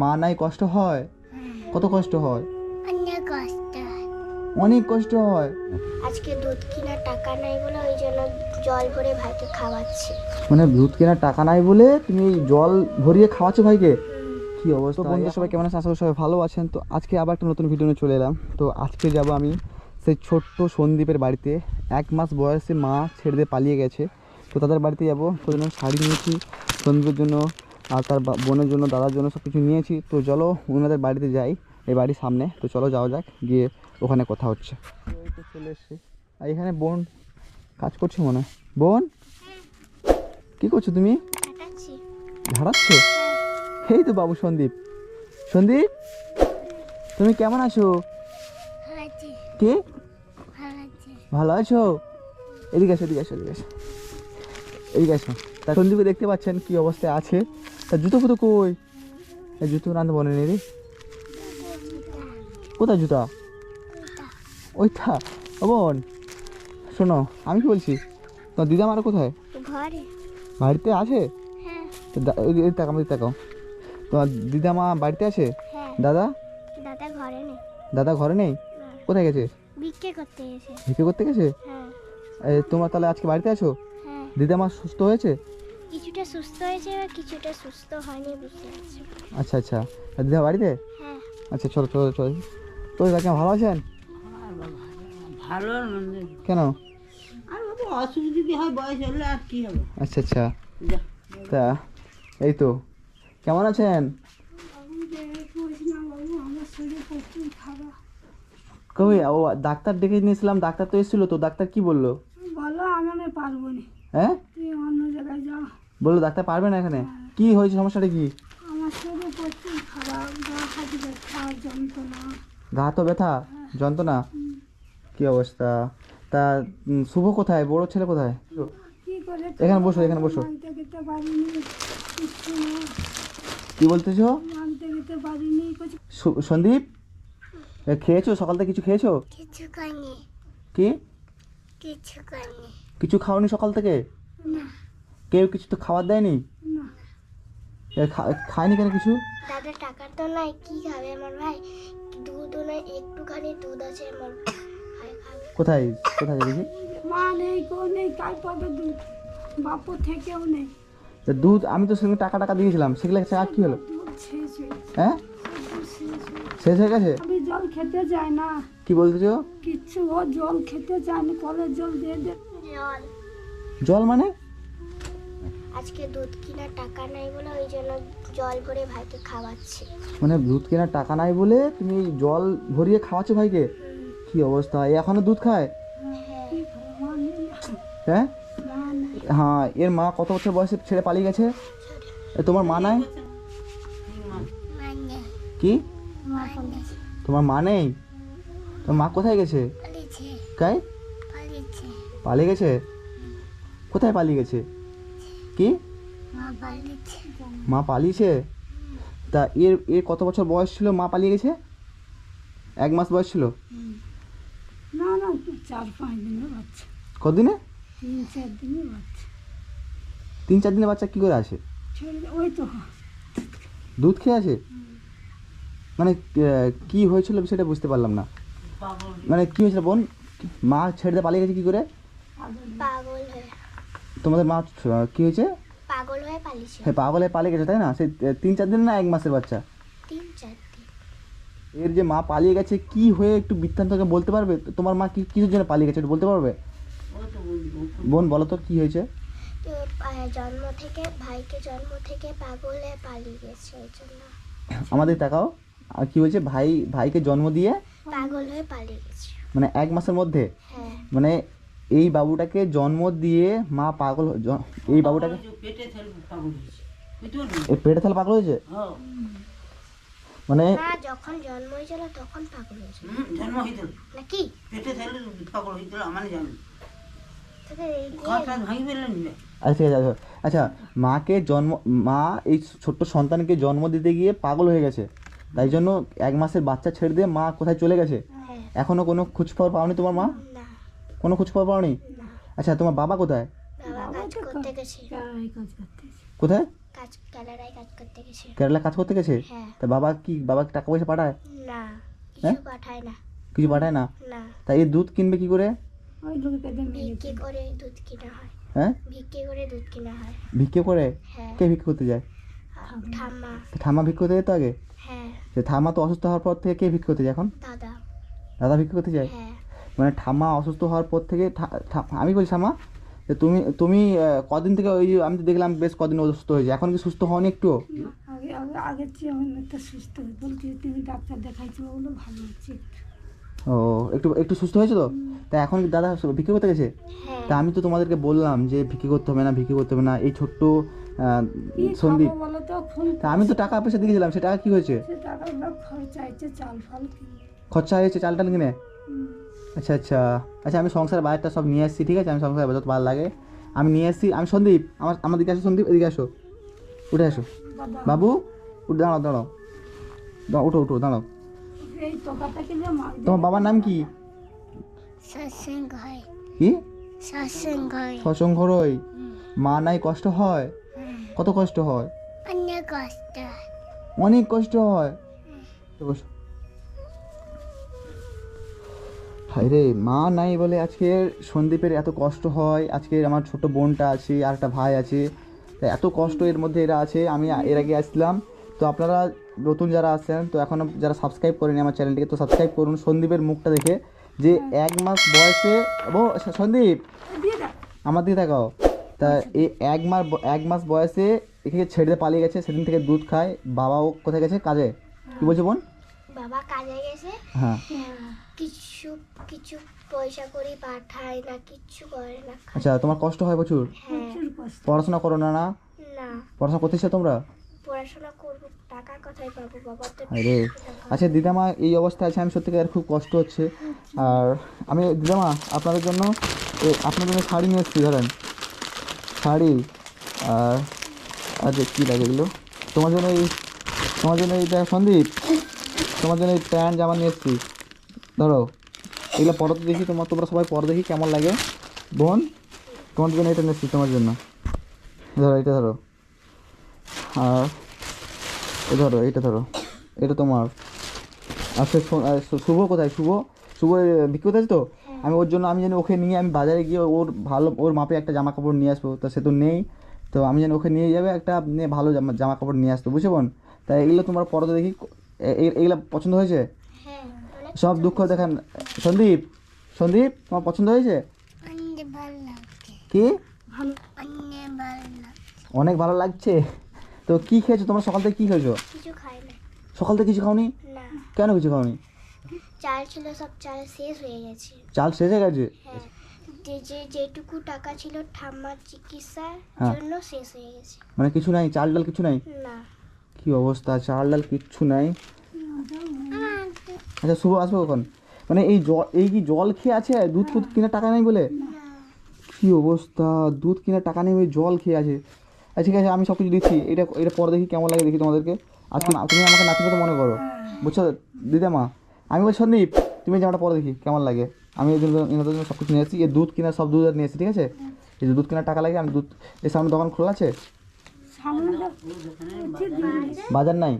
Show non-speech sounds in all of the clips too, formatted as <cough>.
মা নাই কষ্ট হয়? কত কষ্ট হয়? অনেক কষ্ট হয়। অনেক কষ্ট হয়? আজকে দুধ কেনার টাকা নাই বলে ওই জন্য জল ভরে ভাইকে খাওয়াচ্ছি। মানে দুধ কেনার টাকা নাই বলে তুমি জল ভরিয়ে খাওয়াচ্ছো ভাইকে? কি অবস্থা? বন্ধু সবাই কেমন আছেন? আশা করি সবাই ভালো আছেন। তো আজকে আবার একটা নতুন ভিডিও নিয়ে চলে এলাম। তো আজকে যাব আমি সেই ছোট্ট সন্দীপের বাড়িতে। এক মাস বয়সে মা ছেড়ে দিয়ে পালিয়ে গেছে। তো তাদের বাড়িতে যাব। তো জন্য শাড়ি নিয়েছি। সন্দীপের জন্য আর তার বোনের জন্য দাদার জন্য সব কিছু নিয়েছি। তো চলো ওনাদের বাড়িতে যাই এই বাড়ির সামনে। তো চলো যাওয়া যাক গিয়ে ওখানে কথা হচ্ছে। চলে এসছি। আর এখানে বোন কাজ করছে মনে হয়। বোন? কি করছ তুমি? ঝাড়াচ্ছ এই তো বাবু সন্দীপ। সন্দীপ? তুমি কেমন আছো? কে? ভালো আছো? এদিকে আসো এদিকে আসো এদিকে আসো এদিকে আসো তা সন্দীপকে দেখতে পাচ্ছেন কি অবস্থায় আছে। তা জুতো ফুতো কই? জুতো রান্ধতে বলে নি রে। কোথায় জুতা? ওইটা। ও বোন শোনো আমি কি বলছি? তোমার দিদা মারা কোথায়? ঘরে। বাড়িতে আছে? হ্যাঁ। তো দা- এই- এই তাকাও তোমার দিদা মা বাড়িতে আছে? হ্যাঁ। দাদা? দাদা ঘরে নেই। দাদা ঘরে নেই? কোথায় গেছে? ভিক্ষে করতে এসে ভিক্ষে করতে গেছে? হ্যাঁ। এ, তোমরা তাহলে আজকে বাড়িতে আছো? দিদা মা সুস্থ হয়েছে? কিছুটা সুস্থ হয়েছে আর কিছুটা সুস্থ হয়নি বুঝতে পারছি? আচ্ছা আচ্ছা। আর দিদা বাড়িতে? হ্যাঁ। আচ্ছা চলো চলো চলো। তো কাকা ভালো আছেন? ভালো কেন? আর বাবু অসুবিধা যদি হয় বয়স হলে আর কি হবে? আচ্ছা আচ্ছা। তা এই তো। কেমন আছেন? কবে ও ডাক্তার ডেকে নিয়েছিলাম ডাক্তার তো এসেছিল তো ডাক্তার কি বলল? বলো আমি পারব না। হ্যাঁ তুই অন্য জায়গায় যাও বলল ডাক্তার পারবে না এখানে? কি হয়েছে সমস্যাটা কি? আমার শরীর প্রচুর খারাপ গা হাত ব্যথা যন্ত্রণা। গা তো ব্যথা যন্ত্রণা? কি অবস্থা? তা শুভ কোথায়? বড় ছেলে কোথায়? এখানে বসো এখানে বসো। কি বলতেছো? সন্দীপ? খেয়েছো? সকাল থেকে কিছু খেয়েছো? কিছু খাইনি। কি? কিছু খাইনি। কিছু খাওনি সকাল থেকে? না। কেউ কিছু তো খাবার দেয়নি? খায়নি কেন কিছু? দাদা টাকার তো নাই কি খাবে আমার ভাই? দুধও নাই একটুখানি দুধ আছে আমার কোথায় কোথায় দেখি? মা নেই কেউ নেই কাল পাবে দুধ। বাপু থেকেও নেই। তা দুধ আমি তো সেখানে টাকা টাকা দিয়েছিলাম সেগুলো চা কি হলো? হ্যাঁ শেষ হয়ে গেছে। আমি জল খেতে যাই না। কি বলতেছো কিচ্ছু ও জল খেতে চায় না কলের জল দিয়ে দে। জল জল মানে? আজকে দুধ কেনার টাকা নাই বলে ওই জন্য জল ভরে ভাইকে খাওয়াচ্ছি। মানে দুধ কেনার টাকা নাই বলে তুমি জল ভরিয়ে খাওয়াচ্ছো ভাইকে? কি অবস্থা? এখনও দুধ খায়? হ্যাঁ? হ্যাঁ এর মা কত বছর বয়সে ছেড়ে পালিয়ে গেছে? এ, তোমার মা নাই? কি? তোমার মা নেই? তোমার মা কোথায় গেছে? কাই? পালিয়ে গেছে? কোথায় পালিয়ে গেছে? কি? মা পালিয়েছে। তা এর এর কত বছর বয়স ছিল মা পালিয়ে গেছে? এক মাস বয়স ছিল? না না চার পাঁচ দিনের বাচ্চা। কতদিনে? তিন চার দিনের বাচ্চা। তিন চার দিনের বাচ্চা কী করে আসে? ওই তো। দুধ খেয়ে আসে? মানে কি হয়েছিল সেটা বুঝতে পারলাম না। মানে কি হয়েছিল বোন? মা ছেড়ে দিয়ে পালিয়ে গেছে কি করে? পাগল হয়ে তোমাদের মা কি হয়েছে? পাগল হয়ে পালিয়েছে। হ্যাঁ পাগলে পালিয়ে গেছে তাই না? সে তিন চার দিন না এক মাসের বাচ্চা? তিন চার এর যে মা পালিয়ে গেছে কি হয়ে একটু বৃত্তান্তকে বলতে পারবে? তোমার মা কি কিসের জন্য পালিয়ে গেছে একটু বলতে পারবে? বোন বলো তো কি হয়েছে? জন্ম থেকে ভাইকে জন্ম থেকে পাগল হয়ে পালিয়ে গেছে ওই জন্য। আমাদের তাকাও আর কি হয়েছে? ভাই ভাইকে জন্ম দিয়ে পাগল হয়ে পালিয়ে গেছে। মানে এক মাসের মধ্যে? হ্যাঁ। মানে এই বাবুটাকে জন্ম দিয়ে মা পাগল এই বাবুটাকে পেটে থেল পাগল হয়েছে। হ্যাঁ। মানে না যখন জন্ম হয়েছিল তখন পাগল হয়েছিল। জন্ম হয়েছিল নাকি? পেটে থেল পাগল হয়েছিল আমার জানি। আচ্ছা ঠিক আছে আচ্ছা মাকে জন্ম মা এই ছোট্ট সন্তানকে জন্ম দিতে গিয়ে পাগল হয়ে গেছে। তাই জন্য এক মাসের বাচ্চা ছেড়ে দিয়ে মা কোথায় চলে গেছে? হ্যাঁ। এখনও কোনো খোঁজ খবর পাওনি তোমার মা? না। কোনো খোঁজ খবর পাওনি আচ্ছা তোমার বাবা কোথায়? বাবা কাজ করতে গেছে। এই কাজ করতে কোথায়? কাজ কাজ করতে গেছে। কেরালা কাজ করতে গেছে? হ্যাঁ। তা বাবা কি বাবা কি টাকা পয়সা পাঠায়? না হ্যাঁ? কিছু পাঠায় না। কিছু পাঠায় না? না। তা এই দুধ কিনবে কি করে? ওই ভিক্ষে করে দুধ কিনা হয়। হ্যাঁ? ভিক্ষে করে দুধ কিনা হয়। ভিক্ষে করে? হ্যাঁ। কে ভিক্ষে করতে যায়? ঠাম্মা। তা ঠাম্মা ভিক্ষে করতে যেত আগে? হ্যাঁ। যে ঠাম্মা তো অসুস্থ হওয়ার পর থেকে কে ভিক্ষে করতে যায় এখন? দাদা। দাদা ভিক্ষে করতে যায়? হ্যাঁ। মানে ঠাম্মা অসুস্থ হওয়ার পর থেকে ঠা- ঠা- আমি বলছি ঠাম্মা যে তুমি তুমি কদিন থেকে ওই আমি তো দেখলাম বেশ কদিন অসুস্থ হয়েছে। এখন কি সুস্থ হওনি একটু আগে আগে আগের চেয়ে আমি সুস্থ। বলছি তুমি ডাক্তার দেখাইছো ওগুলো ভালো হচ্ছে ও একটু একটু সুস্থ হয়েছে তো? তা এখন দাদা ভিক্ষে করতে গেছে? হ্যাঁ। তা আমি তো তোমাদেরকে বললাম যে ভিক্ষে করতে হবে না ভিক্ষে করতে হবে না। এই ছোট্ট সন্দীপ। তো আমি তো টাকা পয়সা দিয়ে দিয়েছিলাম সে টাকা কি হয়েছে? খরচা হচ্ছে চাল ফাল খরচা হয়েছে চাল টাল কিনে। আচ্ছা আচ্ছা। আচ্ছা আমি সংসার বাজারটা সব নিয়ে আসছি ঠিক আছে? আমি সংসার বাজার ভালো লাগে। আমি নিয়ে আসছি আমি সন্দীপ আমার আমার দিকে আসো সন্দীপ এদিকে আসো। উঠে আসো। বাবু। উঠে দাঁড়াও দাঁড়াও। উঠো উঠো দাঁড়াও। তোমার বাবার নাম কি? হয় কি? হয় সসংঘ রই মা নাই কষ্ট হয়? কত কষ্ট হয়? অনেক কষ্ট অনেক কষ্ট হয়? হায় রে মা নাই বলে আজকে সন্দীপের এত কষ্ট হয় আজকে আমার ছোট বোনটা আছে আর একটা ভাই আছে। তা এত কষ্ট এর মধ্যে এরা আছে আমি এর আগে আসলাম তো আপনারা নতুন যারা আছেন তো এখনও যারা সাবস্ক্রাইব করেনি আমার চ্যানেলটিকে তো সাবস্ক্রাইব করুন সন্দীপের মুখটা দেখে। যে এক মাস বয়সে ও সন্দীপ! আমার দিকে দেখাও তা এই এক মাস এক মাস বয়সে এখানে ছেড়ে পালিয়ে গেছে সেদিন থেকে দুধ খায় বাবাও কোথায় গেছে? কাজে। কি বলছো বোন? বাবা কাজে গেছে। হ্যাঁ। কিছু কিছু পয়সা করে পাঠায় না কিচ্ছু করে না আচ্ছা তোমার কষ্ট হয় প্রচুর? হ্যাঁ। পড়াশোনা করো না না? না। পড়াশোনা করতে ইচ্ছা তোমরা? পড়াশোনা করব টাকা কোথায় পাবো বাবা তো আরে আচ্ছা দিদামা এই অবস্থায় আছে আমি সত্যিকার খুব কষ্ট হচ্ছে। আর আমি দিদামা আপনাদের জন্য এ, আপনাদের জন্য শাড়ি নিয়ে এসেছি ধরেন। শাড়ি আর আর কী লাগে এগুলো? তোমার জন্য এই তোমার জন্য এইটা সন্দীপ তোমার জন্য এই প্যান্ট জামা নিয়ে এসেছি। ধরো, এগুলো পরো তো দেখি, তোমার, তোমরা সবাই পরো দেখি কেমন লাগে। বোন, তোমার জন্য এটা নিচ্ছি, তোমার জন্য। ধরো, এটা ধরো। আর ধরো এইটা ধরো। এটা তোমার। আচ্ছা শুভ কোথায়? শুভ শুভ বিক্রি আছে তো? আমি ওর জন্য, আমি জানি ওকে নিয়ে, আমি বাজারে গিয়ে ওর ভালো, ওর মাপে একটা জামা কাপড় নিয়ে আসব। তা সে তো নেই। তো আমি জানি ওকে নিয়ে যাবে একটা, নিয়ে ভালো জামা জামা কাপড় নিয়ে আসতো বুঝে বোন? তাই এগুলো তোমার পরতে দেখি এগুলো পছন্দ হয়েছে? হ্যাঁ। সব দুঃখ দেখেন। সন্দীপ সন্দীপ তোমার পছন্দ হয়েছে? কি? অনেক ভালো লাগছে। অনেক ভালো লাগছে। তো কি খেয়েছো? তোমরা সকাল থেকে কী খেয়েছো? কিছু খাই সকাল থেকে কিছু খাওনি? কেন কিছু খাওনি? চাল ছিল সব চাল শেষ হয়ে গেছে। চাল শেষ হয়ে গেছে? হ্যাঁ। যে যে যেটুকু টাকা ছিল ঠাম্মার চিকিৎসার হ্যাঁ। জন্য শেষ হয়ে গেছে। মানে কিছু নাই? চাল ডাল কিছু নাই? না। কি অবস্থা? চাল ডাল কিচ্ছু নাই। আচ্ছা শুভ আসবে কখন? মানে এই জল এই কি জল খেয়ে আছে? দুধ ফুধ কিনে টাকা নেই বলে? কি অবস্থা? দুধ কিনে টাকা নেই ওই জল খেয়ে আছে। আচ্ছা ঠিক আছে আমি সব কিছু দিচ্ছি। এটা এটা পরে দেখি কেমন লাগে দেখি তোমাদেরকে। আজকে না- তুমি আমাকে নাতি মতো মনে করো। বুঝছ? দিদামা আমি বলছি সন্দীপ তুমি জামাটা পরে দেখি কেমন লাগে। আমি এই জন্য এনাদের জন্য সব কিছু নিয়ে এসেছি। এই দুধ কিনা সব দুধ আর নিয়ে এসেছি ঠিক আছে? এই যে দুধ কেনার টাকা লাগে আমি দুধ এই সামনে দোকান খোলা আছে? বাজার নাই?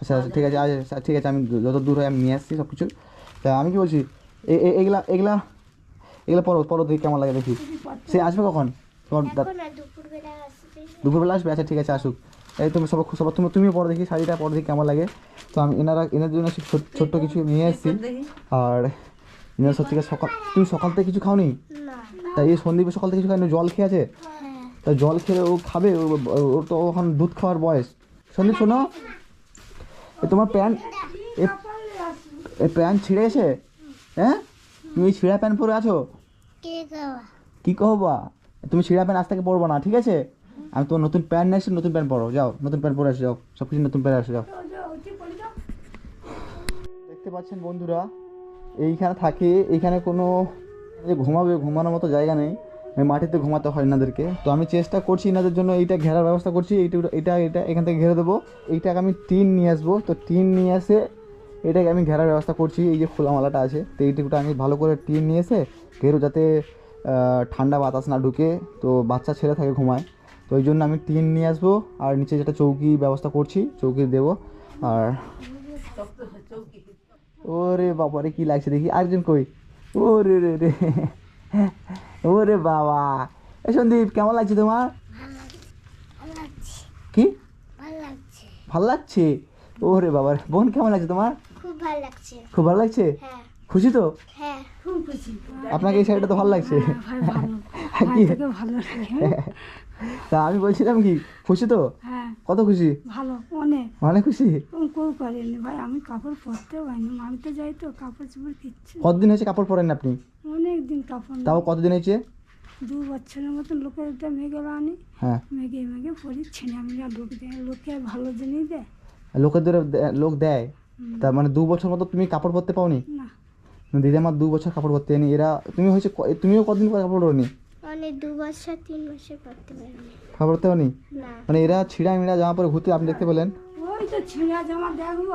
আচ্ছা আচ্ছা ঠিক আছে আচ্ছা ঠিক আছে আমি যত দূর হয় আমি নিয়ে আসছি সব কিছু তা আমি কি বলছি? এ- এ- এগুলা এগুলা এগুলা পরো পরো দেখি কেমন লাগে দেখি। সে আসবে কখন? তোমার দুপুরবেলা আসবে দুপুরবেলা আসবে? আচ্ছা ঠিক আছে আসুক। এই তুমি সব সব তুমি তুমিও পরে দেখি শাড়িটা পরে দেখি কেমন লাগে। তো আমি এনারা এনার জন্য ছোট- ছোট্ট কিছু নিয়ে এসেছি আর এনারা সত্যিকার সকাল তুমি সকাল থেকে কিছু খাওনি? না। তাই এই সন্দীপের সকাল থেকে কিছু খায়নি জল খেয়ে আছে? হ্যাঁ। তা জল খেলে ও খাবে? ওর তো এখন দুধ খাওয়ার বয়স। সন্দীপ শোনো। তোমার প্যান্ট? এ প্যান্ট ছিঁড়ে গেছে হ্যাঁ? তুমি ছিঁড়া প্যান্ট পরে আছো? কে কহবা তুমি ছিঁড়া প্যান্ট আজ থেকে পরবো না ঠিক আছে? আমি তোমার নতুন প্যান্ট নিয়ে এসেছি নতুন প্যান্ট পরো যাও নতুন প্যান্ট পরে আসো যাও সব কিছু নতুন প্যান্ট আসো যাও। দেখতে পাচ্ছেন বন্ধুরা এইখানে থাকে এইখানে কোনো যে ঘুমাবে ঘুমানোর মতো জায়গা নেই। মাটিতে ঘুমাতে হয় এনাদেরকে তো আমি চেষ্টা করছি এনাদের জন্য এইটা ঘেরার ব্যবস্থা করছি, এইটা এটা এটা এখান থেকে ঘেরে দেবো। এইটাকে আমি টিন নিয়ে আসব। তো টিন নিয়ে এসে এটাকে আমি ঘেরার ব্যবস্থা করছি। এই যে খোলামালাটা আছে, তো এইটুকুটা আমি ভালো করে টিন নিয়ে এসে ঘেরো যাতে ঠান্ডা বাতাস না ঢুকে, তো বাচ্চা ছেলে থাকে ঘুমায়। তো ওই জন্য আমি টিন নিয়ে আসব। আর নিচে যেটা চৌকি ব্যবস্থা করছি, চৌকি দেবো। আর ওরে বাবারে, কি লাগছে দেখি। আরেকজন কই? ওরে রে রে। ওরে বাবা। এই সন্দীপ কেমন লাগছে তোমার? কি? ভালো লাগছে? ওরে বাবার বোন কেমন লাগছে তোমার? খুব ভালো লাগছে? খুব ভালো লাগছে হ্যাঁ খুশি তো? হ্যাঁ খুব খুশি। আপনাকে এই শাড়িটা তো ভালো লাগছে। ভালো। <laughs> কি? ভালো লাগে তা আমি বলছিলাম কি খুশি তো? হ্যাঁ। কত খুশি? ভালো অনেক। অনেক খুশি? কেউ করেনি ভাই? আমি কাপড় পরতেও পারিনি। আমি তো যাই তো কাপড় চোপড় কিচ্ছু কতদিন হয়েছে কাপড় পরেন না আপনি? অনেক দিন কাপড়। তাও কতদিন হয়েছে? দু বছরের মতন লোকের একটা মেঘে আনি হ্যাঁ। মেঘে মেঘে পরি ছেলে আমি আর লোক দেয় লোকে ভালো জিনিস দেয়। লোকেদের দে- লোক দেয়। তার মানে দু বছর মতো তুমি কাপড় পরতে পাওনি? না। দিদি আমার দু বছর কাপড় পরতে নি এরা তুমি হয়েছে তুমিও কতদিন পরে কাপড় পরনি? অনেক দু বছর তিন বছর করতে পারিনি। কাপড় পরতে পারনি মানে এরা ছিঁড়া মিড়া জামা পরে ঘুরতে আপনি দেখতে পেলেন? ওই তো ছিঁড়া জামা দেখব।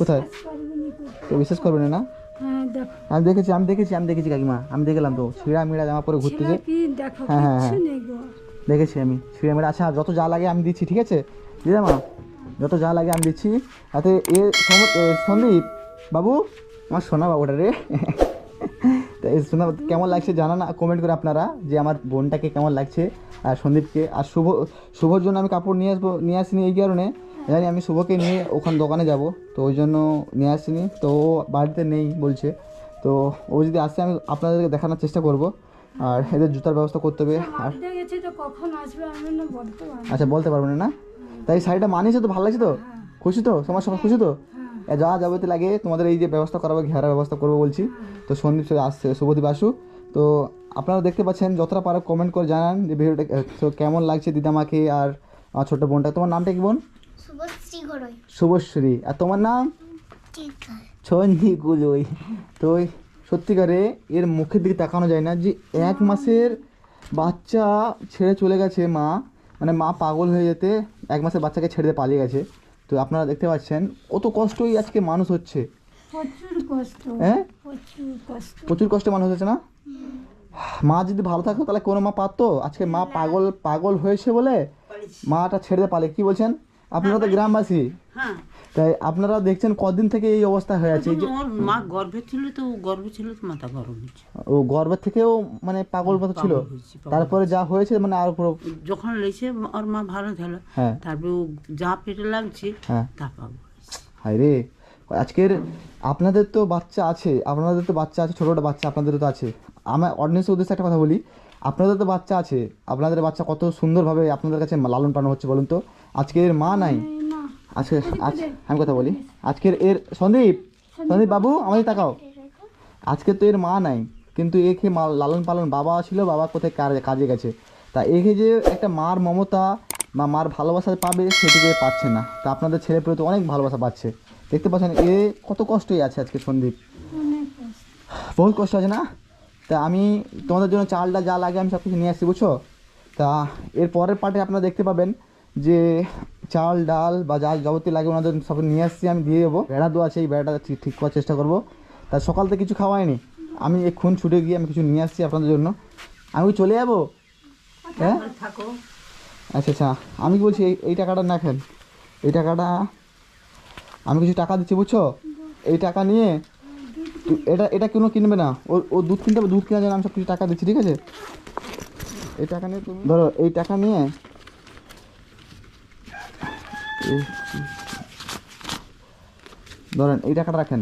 কোথায়? বিশ্বাস তো। তো বিশ্বাস করবেন না হ্যাঁ আমি দেখেছি আমি দেখেছি আমি দেখেছি কাকিমা আমি দেখলাম তো ছিঁড়া মিড়া জামা পরে ঘুরতেছে হ্যাঁ, হ্যাঁ, হ্যাঁ। দেখেছি আমি ছিঁড়া মিড়া। আচ্ছা যত যা লাগে আমি দিচ্ছি ঠিক আছে? দিদা মা যত যা লাগে আমি দিচ্ছি। তাতে এ, সন্দীপ বাবু আমার সোনা বাবুটা রে। এই কেমন লাগছে জানা না কমেন্ট করে আপনারা যে আমার বোনটাকে কেমন লাগছে আর সন্দীপকে আর শুভ শুভর জন্য আমি কাপড় নিয়ে আসব নিয়ে আসিনি এই কারণে। জানি আমি শুভকে নিয়ে ওখানে দোকানে যাব তো ওই জন্য নিয়ে আসিনি তো ও বাড়িতে নেই বলছে। তো ও যদি আসে আমি আপনাদেরকে দেখানোর চেষ্টা করব আর এদের জুতার ব্যবস্থা করতে হবে আর বলতে পারব আচ্ছা বলতে পারবেন না তাই শাড়িটা মানিয়েছে তো ভালো লাগছে তো? খুশি তো? তোমার সবাই খুশি তো? এ যা যাবতীয় লাগে তোমাদের এই যে ব্যবস্থা করাবো ঘেরার ব্যবস্থা করব বলছি। তো সন্দীপ আসছে শুভদীপ আসু তো আপনারা দেখতে পাচ্ছেন যতটা পারো কমেন্ট করে জানান যে ভিডিওটা তো কেমন লাগছে দিদামাকে আর আমার ছোট্ট বোনটা। তোমার নামটা কি বোন? শুভশ্রী আর তোমার নাম? ছন্দি গুলোই। তো ওই সত্যিকারে এর মুখের দিকে তাকানো যায় না যে এক মাসের বাচ্চা ছেড়ে চলে গেছে মা। মানে মা পাগল হয়ে যেতে এক মাসের বাচ্চাকে ছেড়ে দিয়ে পালিয়ে গেছে। তো আপনারা দেখতে পাচ্ছেন কত কষ্টই আজকে মানুষ হচ্ছে। প্রচুর কষ্ট হ্যাঁ প্রচুর কষ্ট। প্রচুর কষ্টে মানুষ হচ্ছে না? মা যদি ভালো থাকতো তাহলে কোনো মা পারতো? আজকে মা পাগল পাগল হয়েছে বলে মাটা ছেড়ে পালে কি বলছেন? আপনারা তো গ্রামবাসী। হ্যাঁ। তাই আপনারা দেখছেন কদিন থেকে এই অবস্থা হয়ে আছে। এই যে ওর মা গর্ভে ছিল তো ও গর্ভে ছিল তো মাথা গরম হয়েছে। ও গর্ভের থেকেও মানে পাগল মতো ছিল। পাগল পাগল তারপরে যা হয়েছে মানে আর পুরো যখন লেছে ওর মা ভালো হলো হ্যাঁ। তারপরে ও যা পেটে লাগছে হ্যাঁ। তা হয়েছে। হায় রে। আজকের আপনাদের তো বাচ্চা আছে আপনাদের তো বাচ্চা আছে ছোটো ছোটো বাচ্চা আপনাদেরও তো আছে। আমার অডিয়েন্সের উদ্দেশ্যে একটা কথা বলি আপনাদের তো বাচ্চা আছে আপনাদের বাচ্চা কত সুন্দরভাবে আপনাদের কাছে লালন পালন হচ্ছে বলুন তো। আজকের মা নাই। আজকে আজ আমি কথা বলি। আজকের এর সন্দীপ সন্দীপ বাবু। আমাদের তাকাও। আজকে তো এর মা নাই কিন্তু একে মা লালন পালন বাবা ছিল বাবা কোথায় কাজে কাজে গেছে। তা একে যে একটা মার মমতা বা মার ভালোবাসা পাবে সেটুকু পাচ্ছে না। তা আপনাদের ছেলে পেলে তো অনেক ভালোবাসা পাচ্ছে। দেখতে পাচ্ছেন এ কত কষ্টই আছে আজকে সন্দীপ। বহুত কষ্ট আছে না? তা আমি তোমাদের জন্য চালটা যা লাগে আমি সব কিছু নিয়ে আসছি বুঝছ? তা এর পরের পার্টে আপনারা দেখতে পাবেন যে চাল ডাল বা যা যাবতীয় লাগে ওনাদের সব নিয়ে আসছি আমি দিয়ে দেবো। বেড়া দেওয়া আছে এই বেড়াটা ঠিক ঠিক করার চেষ্টা করব। তা সকাল থেকে কিছু খাওয়াইনি আমি এক্ষুন ছুটে গিয়ে আমি কিছু নিয়ে আসছি আপনাদের জন্য। আমি চলে যাব? হ্যাঁ? থাকো। আচ্ছা আচ্ছা। আমি কি বলছি এই এই টাকাটা না খেন। এই টাকাটা আমি কিছু টাকা দিচ্ছি বুঝছ? এই টাকা নিয়ে এটা এটা কোনো কিনবে না। ও ও দুধ কিনতে হবে দুধ কেনার জন্য আমি সব কিছু টাকা দিচ্ছি ঠিক আছে? এই টাকা নিয়ে তুমি ধরো এই টাকা নিয়ে ধরেন, এই টাকাটা রাখেন।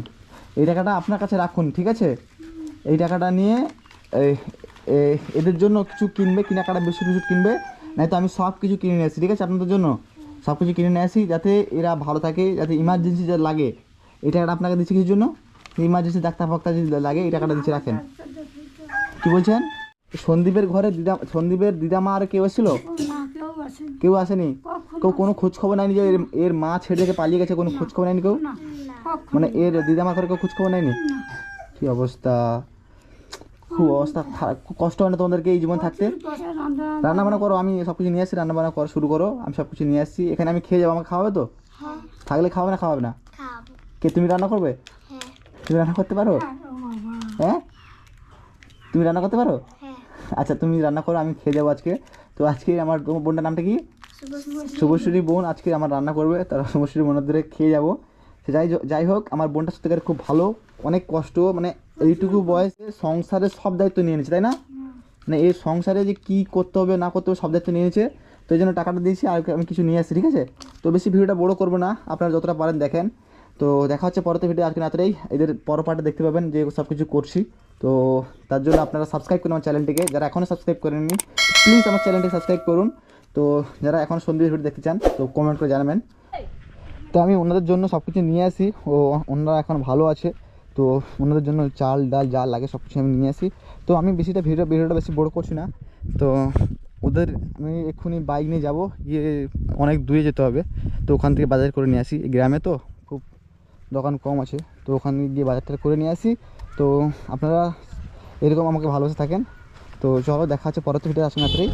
এই টাকাটা আপনার কাছে রাখুন, ঠিক আছে? এই টাকাটা নিয়ে এদের জন্য কিছু কিনবে, কেনাকাটা বিস্কুট বিস্কুট কিনবে নাই তো আমি সব কিছু কিনে নিয়ে আসি, ঠিক আছে আপনাদের জন্য? সব কিছু কিনে নিয়ে আসি, যাতে এরা ভালো থাকে, যাতে ইমার্জেন্সি যা লাগে, এই টাকাটা আপনাকে দিচ্ছি কিছুর জন্য? ইমার্জেন্সি ডাক্তার ফাক্তার যদি লাগে, এই টাকাটা দিচ্ছি, রাখেন। কি বলছেন? সন্দীপের ঘরে দিদা, সন্দীপের দিদামা আর কেউ এসেছিল? কেউ আসেনি? কেউ কোনো খোঁজ খবর নেয়নি যে এর এর মা ছেড়ে রেখে পালিয়ে গেছে কোনো খোঁজ খবর নেয়নি কেউ? মানে এর দিদামা করে কেউ খোঁজ খবর নেয়নি কি অবস্থা? খুব অবস্থা খুব কষ্ট হয় না তোমাদেরকে এই জীবন থাকতে? রান্না বান্না করো আমি সব কিছু নিয়ে আসছি রান্না বান্না করা শুরু করো আমি সব কিছু নিয়ে আসছি। এখানে আমি খেয়ে যাব আমাকে খাওয়াবে তো? হ্যাঁ। থাকলে খাওয়াবে না খাওয়াবে না? কে তুমি রান্না করবে? হ্যাঁ। তুমি রান্না করতে পারো? হ্যাঁ? তুমি রান্না করতে পারো? হ্যাঁ। আচ্ছা তুমি রান্না করো আমি খেয়ে যাব আজকে। তো আজকে আমার বোনটার নামটা কি? শুভ শুভশ্রী বোন আজকে আমার রান্না করবে তারা শুভশ্রী বোনের ধরে খেয়ে যাব। সে যাই যাই হোক আমার বোনটা সত্যিকার খুব ভালো অনেক কষ্ট মানে এইটুকু বয়সে সংসারে সব দায়িত্ব নিয়ে নিয়েছে তাই না? মানে এই সংসারে যে কী করতে হবে না করতে হবে সব দায়িত্ব নিয়ে নিয়েছে তো এই জন্য টাকাটা দিয়েছি আর আমি কিছু নিয়ে আসছি ঠিক আছে? তো বেশি ভিডিওটা বড় করব না আপনারা যতটা পারেন দেখেন। তো দেখা হচ্ছে পরতে ভিডিও আজকে রাত্রেই। এদের পর পার্টে দেখতে পাবেন যে সব কিছু করছি। তো তার জন্য আপনারা সাবস্ক্রাইব করুন আমার চ্যানেলটিকে যারা এখনও সাবস্ক্রাইব করেননি প্লিজ আমার চ্যানেলটিকে সাবস্ক্রাইব করুন। তো যারা এখন সন্ধ্যে ভিডিও দেখতে চান, তো কমেন্ট করে জানাবেন। তো আমি ওনাদের জন্য সব কিছু নিয়ে আসি। ও, ওনারা এখন ভালো আছে। তো ওনাদের জন্য চাল, ডাল যা লাগে সব কিছু আমি নিয়ে আসি। তো আমি বেশিটা ভিডিও, ভিডিওটা বেশি বড় করছি না। তো ওদের, আমি এক্ষুনি বাইক নিয়ে যাব। গিয়ে অনেক দূরে যেতে হবে। তো ওখান থেকে বাজার করে নিয়ে আসি। গ্রামে তো খুব দোকান কম আছে। তো ওখানে গিয়ে বাজারটা করে নিয়ে আসি। তো আপনারা এরকম আমাকে ভালোবাসে থাকেন। তো চলো দেখা হচ্ছে পরের ভিডিও আসুন রাত্রেই